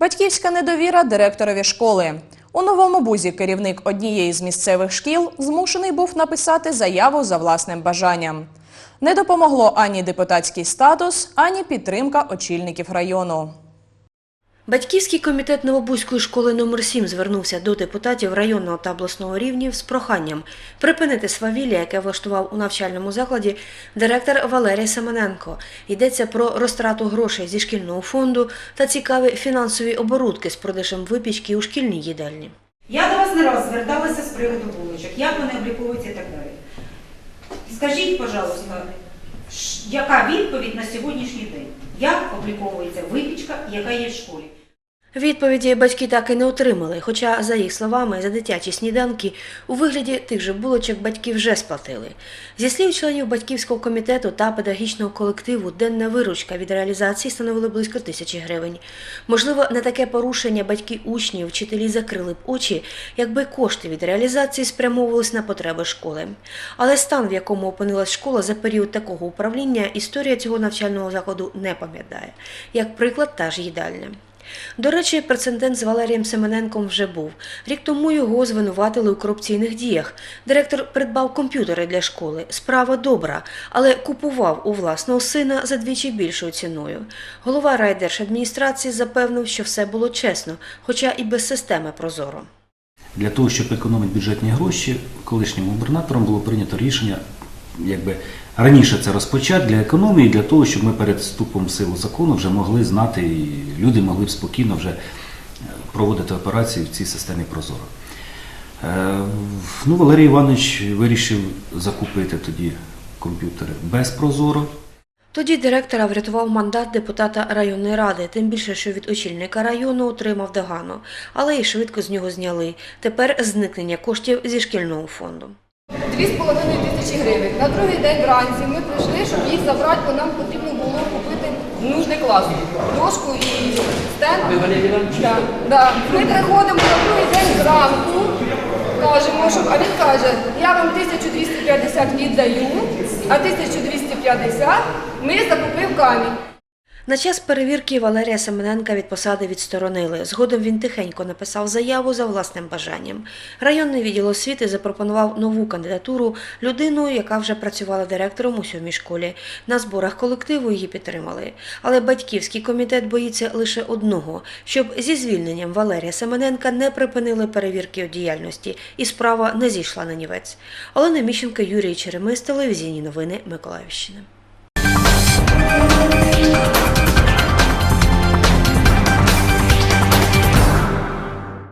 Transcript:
Батьківська недовіра директорові школи. У новому бузі керівник однієї з місцевих шкіл змушений був написати заяву за власним бажанням. Не допомогло ані депутатський статус, ані підтримка очільників району. Батьківський комітет Новобузької школи номер 7 звернувся до депутатів районного та обласного рівнів з проханням припинити свавілля, яке влаштував у навчальному закладі директор Валерій Семененко. Йдеться про розтрату грошей зі шкільного фонду та цікаві фінансові оборудки з продажем випічки у шкільній їдальні. Я до вас не раз зверталася з приводу булочок, як вони обліковуються і так далі. Скажіть, пожалуйста, ш- яка відповідь на сьогоднішній день? Як обліковується випічка, яка є в школі? Відповіді батьки так і не отримали, хоча, за їх словами, за дитячі сніданки у вигляді тих же булочок батьки вже сплатили. Зі слів членів батьківського комітету та педагогічного колективу, денна виручка від реалізації становила близько тисячі гривень. Можливо, на таке порушення батьки учнів, вчителі закрили б очі, якби кошти від реалізації спрямовувались на потреби школи. Але стан, в якому опинилась школа за період такого управління, історія цього навчального закладу не пам'ятає. Як приклад, та ж їдальня. До речі, прецедент з Валерієм Семененком вже був. Рік тому його звинуватили у корупційних діях. Директор придбав комп'ютери для школи. Справа добра, але купував у власного сина за двічі більшою ціною. Голова райдержадміністрації запевнив, що все було чесно, хоча і без системи прозоро. Для того, щоб економити бюджетні гроші, колишнім губернатором було прийнято рішення, якби раніше це розпочати для економії, для того, щоб ми перед вступом в силу закону вже могли знати, і люди могли б спокійно вже е, проводити операції в цій системі Прозоро. Е, Ну, Валерій Іванович вирішив закупити тоді комп'ютери без Прозоро. Тоді директора врятував мандат депутата районної ради, тим більше, що від очільника району отримав догану, але й швидко з нього зняли. Тепер зникнення коштів зі шкільного фонду. Дві з половиною тисячі гривень. На другий день вранці ми прийшли, щоб їх забрати, бо нам потрібно було купити нужний клас, дошку і стенд. Да, да. Ми приходимо на другий день зранку, кажемо, щоб, а він каже, я вам 1250 віддаю, а 1250 ми закупив камінь. На час перевірки Валерія Семененка від посади відсторонили. Згодом він тихенько написав заяву за власним бажанням. Районний відділ освіти запропонував нову кандидатуру людину, яка вже працювала директором у сьомій школі. На зборах колективу її підтримали. Але батьківський комітет боїться лише одного, щоб зі звільненням Валерія Семененка не припинили перевірки у діяльності, і справа не зійшла на нівець. Олена Міщенка, Юрій Черемис, телевізійні новини Миколаївщини.